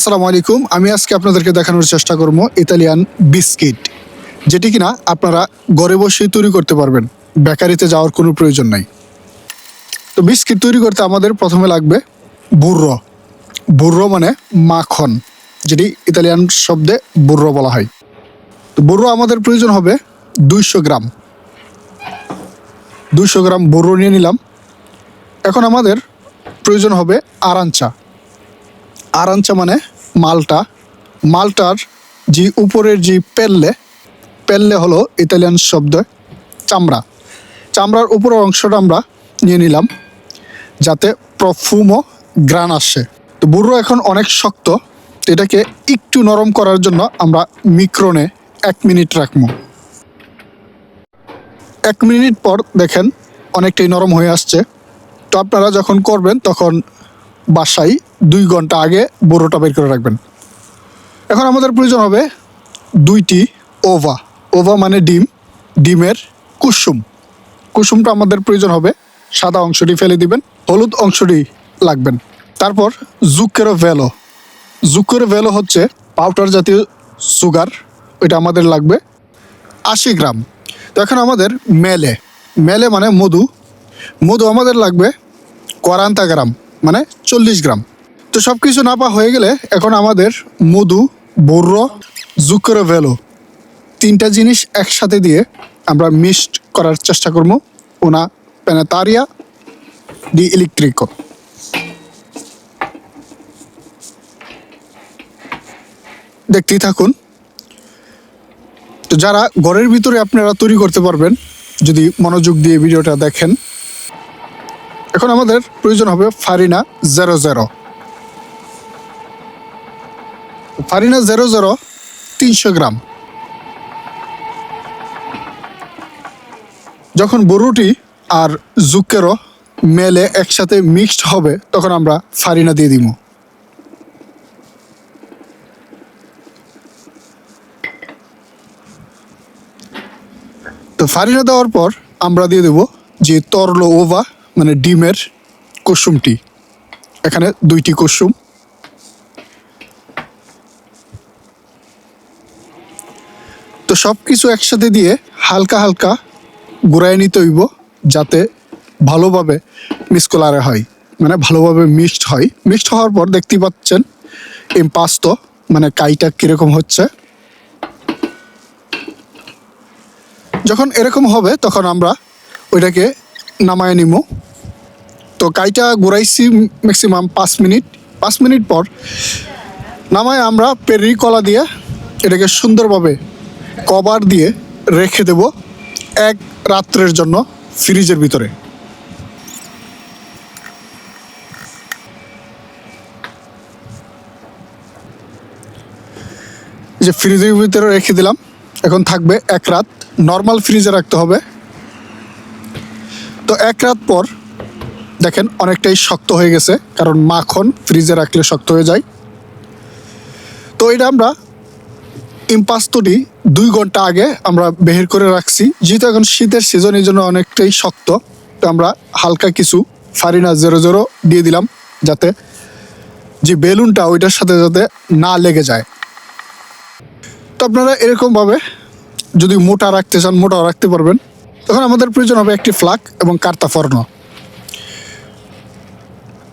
আসসালামু আলাইকুম। আমি আজকে আপনাদেরকে দেখানোর চেষ্টা করব ইতালিয়ান বিস্কিট, যেটি কিনা আপনারা ঘরে বসেই তৈরি করতে পারবেন। বেকারিতে যাওয়ার কোনো প্রয়োজন নাই। তো বিস্কিট তৈরি করতে আমাদের প্রথমে লাগবে বুর্র। বুর্র মানে মাখন, যেটি ইতালিয়ান শব্দে বুর্র বলা হয়। তো বুর্র আমাদের প্রয়োজন হবে দুইশো গ্রাম। দুইশো গ্রাম বুর্র নিয়ে নিলাম। এখন আমাদের প্রয়োজন হবে আরাঞ্চা। আরাঞ্চা মানে মালটা। মালটার যে উপরের যে পেল্লে পেল্লে হলো ইতালিয়ান শব্দ, চামড়া। চামড়ার উপরের অংশটা আমরা নিয়ে নিলাম, যাতে প্রফুমো গ্রান আসে। তো বুড়ো এখন অনেক শক্ত এটাকে একটু নরম করার জন্য আমরা মিক্রোনে এক মিনিট রাখব। এক মিনিট পর দেখেন অনেকটাই নরম হয়ে আসছে। তো আপনারা যখন করবেন তখন বাসায় দুই ঘণ্টা আগে বুড়োটা বের করে রাখবেন। এখন আমাদের প্রয়োজন হবে দুইটি ওভা। ওভা মানে ডিম, ডিমের কুসুম। কুসুমটা আমাদের প্রয়োজন হবে, সাদা অংশটি ফেলে দিবেন, হলুদ অংশটি লাগবেন। তারপর জুকেরো ভেলো। জুকেরো ভেলো হচ্ছে পাউডার জাতীয় সুগার, ওইটা আমাদের লাগবে আশি গ্রাম। তো এখন আমাদের মেলে। মেলে মানে মধু। মধু আমাদের লাগবে কোয়ারান্তা গ্রাম। মানে চল্লিশ গ্রাম। তো সব কিছু নাপা হয়ে গেলে এখন আমাদের মধু বর্র জুকরে ভেলো তিনটা জিনিস একসাথে দিয়ে আমরা মিক্সড করার চেষ্টা করব। ওনা পেনাতারিয়া ডি ইলেকট্রিকো। দেখতেই থাকুন। তো যারা ঘরের ভিতরে আপনারা তৈরি করতে পারবেন, যদি মনোযোগ দিয়ে ভিডিওটা দেখেন এখন আমাদের প্রয়োজন হবে farina zero zero. Farina zero zero তিনশো গ্রাম। যখন বরুটি আর জুকেরও মেলে একসাথে মিক্সড হবে, তখন আমরা ফারিনা দিয়ে দিব। তো ফারিনা দেওয়ার পর আমরা দিয়ে দেব যে তরল ওভা মানে ডিমের কুসুমটি এখানে দুইটি কুসুম। তো সব কিছু একসাথে দিয়ে হালকা হালকা গুড়াই নিতে হইব, যাতে ভালোভাবে মিসকলারে হয় মানে ভালোভাবে মিক্সড হয়। মিক্সড হওয়ার পর দেখতেই পাচ্ছেন, ইম্পাস্ত মানে কাইটা কীরকম হচ্ছে। যখন এরকম হবে, তখন আমরা ওইটাকে নামায় নিব তো কাইটা ঘুরাইছি ম্যাক্সিমাম পাঁচ মিনিট। পাঁচ মিনিট পর নামায় আমরা পেরি কলা দিয়ে এটাকে সুন্দরভাবে কভার দিয়ে রেখে দেব এক রাত্রের জন্য ফ্রিজের ভিতরে। যে ফ্রিজের ভিতরে রেখে দিলাম, এখন থাকবে এক রাত। নর্মাল ফ্রিজে রাখতে হবে। তো এক রাত পর দেখেন অনেকটাই শক্ত হয়ে গেছে, কারণ মাখন ফ্রিজে রাখলে শক্ত হয়ে যায়। তো এটা আমরা ইম্পাস্তটি দুই ঘণ্টা আগে আমরা বের করে রাখছি। যেহেতু এখন শীতের সিজন এই জন্য অনেকটাই শক্ত। তো আমরা হালকা কিছু ফারিনা জেরো জেরো দিয়ে দিলাম, যাতে যে বেলুনটা, ওইটার সাথে যাতে না লেগে যায়। তো আপনারা এরকমভাবে যদি মোটা রাখতে চান মোটাও রাখতে পারবেন। তখন আমাদের প্রয়োজন হবে একটি ফ্লাক এবং কার্তা ফর্ন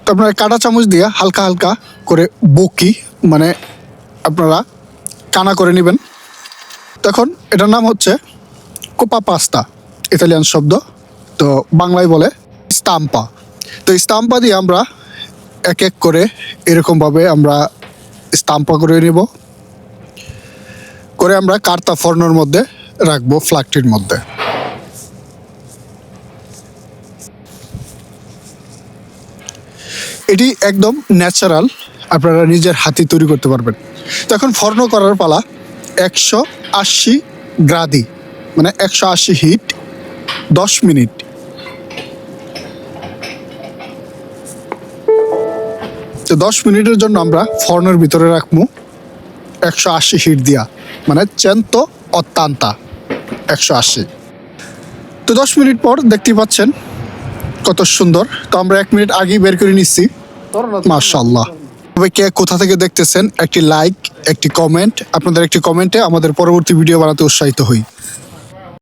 তো আপনারা কাটা চামচ দিয়ে হালকা হালকা করে বকি মানে আপনারা কানা করে নেবেন। তখন এটার নাম হচ্ছে কোপা পাস্তা, ইতালিয়ান শব্দ। তো বাংলায় বলে স্তাম্পা। তো স্তাম্পা দিয়ে আমরা এক এক করে এরকমভাবে আমরা স্তাম্পা করে নেব। করে আমরা কার্তা ফর্নর মধ্যে রাখব ফ্ল্যাগটির মধ্যে। এটি একদম ন্যাচারাল আপনারা নিজের হাতে তৈরি করতে পারবেন। তো এখন ফর্ন করার পালা একশো আশি গ্রাদি মানে একশো আশি হিট, দশ মিনিট। তো দশ মিনিটের জন্য আমরা ফর্নের ভিতরে রাখব একশো আশি হিট দিয়া মানে চেন্ত অত্যান্তা, একশো আশি। তো দশ মিনিট পর দেখতে পাচ্ছেন কত সুন্দর। তো আমরা এক মিনিট আগেই বের করে নিচ্ছি। মাশাল্লাহ তবে কে কোথা থেকে দেখতেছেন? একটি লাইক একটি কমেন্ট আপনাদের একটি কমেন্টে আমাদের পরবর্তী ভিডিও বানাতে উৎসাহিত হই।